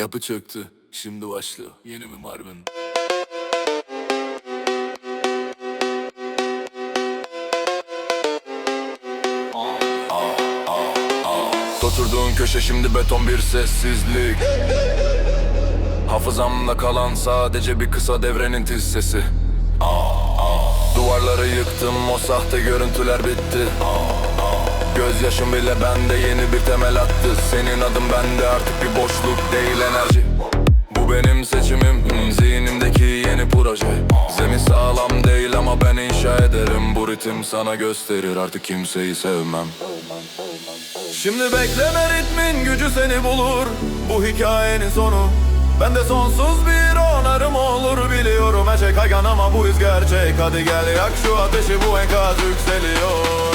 Yapı çöktü. Şimdi başlıyor. Yeni mi Marvin? Oturduğun köşe şimdi beton bir sessizlik Hafızamda kalan sadece bir kısa devrenin tiz sesi Duvarları yıktım o sahte görüntüler bitti Gözyaşım bile bende yeni bir temel attı. Senin adın bende artık bir boşluk değil enerji. Bu benim seçimim zihnimdeki yeni proje. Zemin sağlam değil ama ben inşa ederim. Bu ritim sana gösterir artık kimseyi sevmem. Şimdi bekleme ritmin gücü seni bulur. Bu hikayenin sonu. Bende sonsuz bir onarım olur. Biliyorum Her şey kaygan ama bu iz gerçek. Hadi gel yak şu ateşi bu enkaz yükseliyor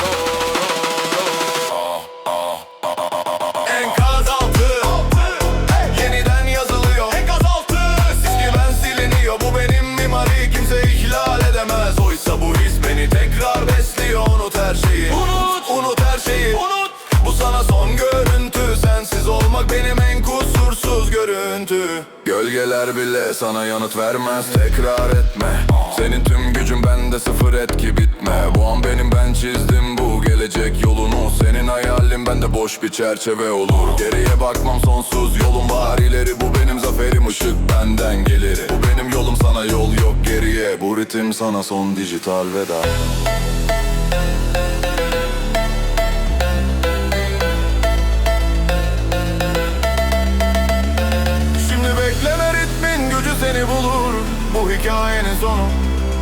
görüntü. Gölgeler bile sana yanıt vermez Tekrar etme. Senin tüm gücün bende sıfır etki bitme. Bu an benim ben çizdim bu gelecek yolunu. Senin hayalin bende boş bir çerçeve olur. Geriye bakmam sonsuz yolum var. İleri Bu benim zaferim ışık benden gelir. Bu benim yolum sana yol yok geriye. Bu ritim sana son dijital veda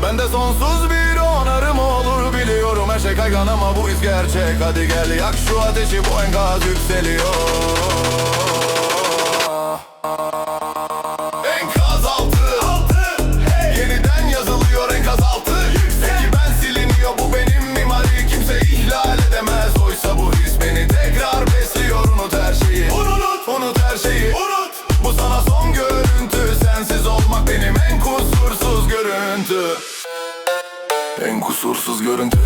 Bende sonsuz bir onarım olur Biliyorum her şey kaygan ama bu iz gerçek. Hadi gel yak şu ateşi bu enkaz yükseliyor En kusursuz görüntü